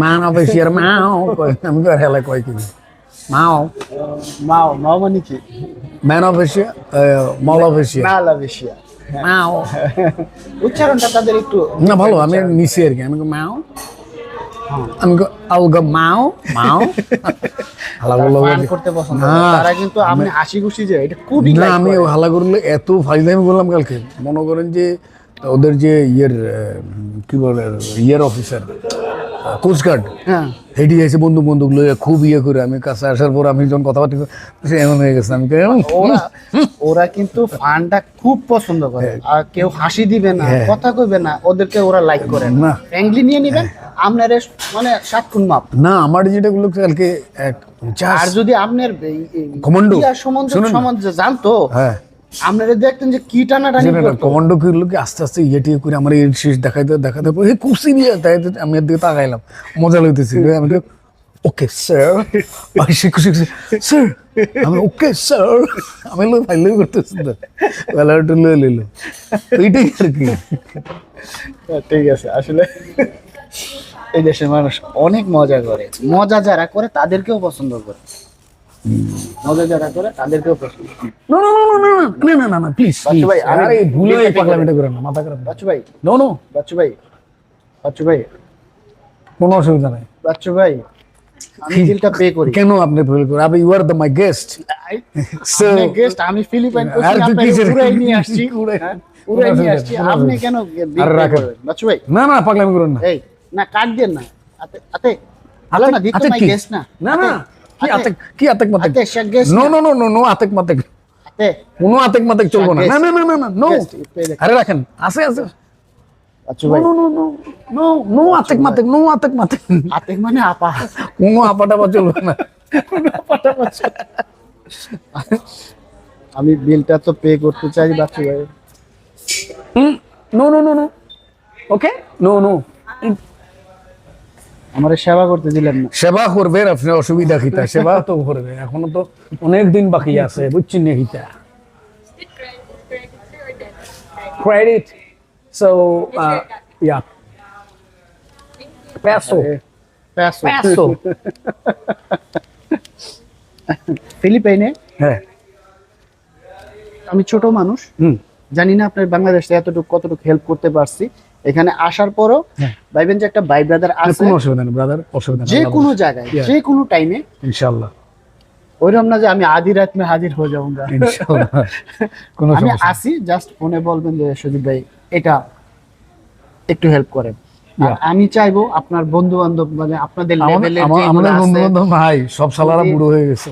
মা না পাইছি আর মাও আমি তো হেলা কয় কি মাও মাও মাও মানে কি man of Asia mall of Asia mall of Asia Mao উচ্চারণটা তাদের একটু না ভালো আমি নিছি আর কি আমি মাও আমি অলগ মাও মাও করতে পছন্দ আমি আশি খুশি যে এটা আমি হালাগুলো করলাম কালকে। মনে করেন যে ওদের যে ইয়ের কি বলে ইয়ের অফিসার কোস্টগার্ড হ্যাঁ। হেঁটে এসে বন্ধু বন্দুক লইয়া খুব ইয়ে করে আমি কাছে আসার পর আমি যখন কথাবার্তা সে এমন হয়ে গেছে। আমি ওরা ওরা কিন্তু ফানটা খুব পছন্দ করে। আর কেউ হাসি দিবে না হ্যাঁ। কথা কইবে না ওদেরকে ওরা লাইক করে না। ফ্র্যাঙ্কলি নিয়ে নিবেন আপনার মানে সাত খুন মাপ। না আমার যেটা গুলো কালকে আর যদি আপনার কমান্ডো। সম্বন্ধে জানতো হ্যাঁ। আপনারা দেখতেন যে কি করতো। কমান্ডো কি আস্তে আস্তে ইয়ে টিয়ে করে আমার এই শেষ দেখাইতে দেখাতে পরে কুসি দিয়ে তাই আমি এর দিকে তাকাইলাম। মজা লইতেছি। আমি ওকে স্যার সে খুশি খুশি স্যার আমি ওকে স্যার আমি লো করতেছি লইলো। এইটাই আর কি। হ্যাঁ, ঠিক আছে। আসলে এই দেশের মানুষ অনেক মজা করে। মজা যারা করে তাদেরকেও পছন্দ করে। কোনো অসুবিধা নাই। বাচ্চু ভাই কেন আপনি গেস্ট সো আমি ফিলিপাইন থেকে আপনাকে না না পাগলামি করেন না। না কাট দেন না। না না। কি আতেক কি আতেক মাতেক? আতে Sheikh guest no no no no no আতেক মাতেক। আতে। কোনো আতেক মাতেক চলবো না। না না না না না নো আরে রাখেন আছে আছে। আতে মানে আপা। কোনো আপাটা বা চলবে না। আমি বিলটা তো পে করতে চাই বাচ্চু ভাই। No no no no okay no no আমার সেবা করতে দিলেন না। সেবা করবেন আপনি অসুবিধা খিতা সেবা তো করবে এখনও তো অনেক দিন বাকি আছে বুঝছেন না খিতা credit so yeah peso peso peso ফিলিপাইনে? হ্যাঁ। আমি ছোট মানুষ। হুম। জানি না আপনার বাংলাদেশে এতটুকু কতটুকু হেল্প করতে পারছি। এখানে আসার পরও হ্যাঁ। ভাইবেন যে একটা ভাই ব্রাদার আছে। কোনো অসুবিধা নেই ব্রাদার অসুবিধা নেই যে কোনো জায়গায় যে কোনো টাইমে ইনশাআল্লাহ। ওইরকম না যে আমি আধি রাত মে হাজির হয়ে যাব ইনশাআল্লাহ। কোনো আমি। আসি জাস্ট ফোনে বলবেন যে সুদীপ ভাই এটা একটু হেল্প করেন। আমি চাইব আপনার বন্ধু বান্ধব মানে আপনাদের লেভেলের আমাদের বন্ধু বান্ধব ভাই সব সালারা বুড়ো হয়ে গেছে।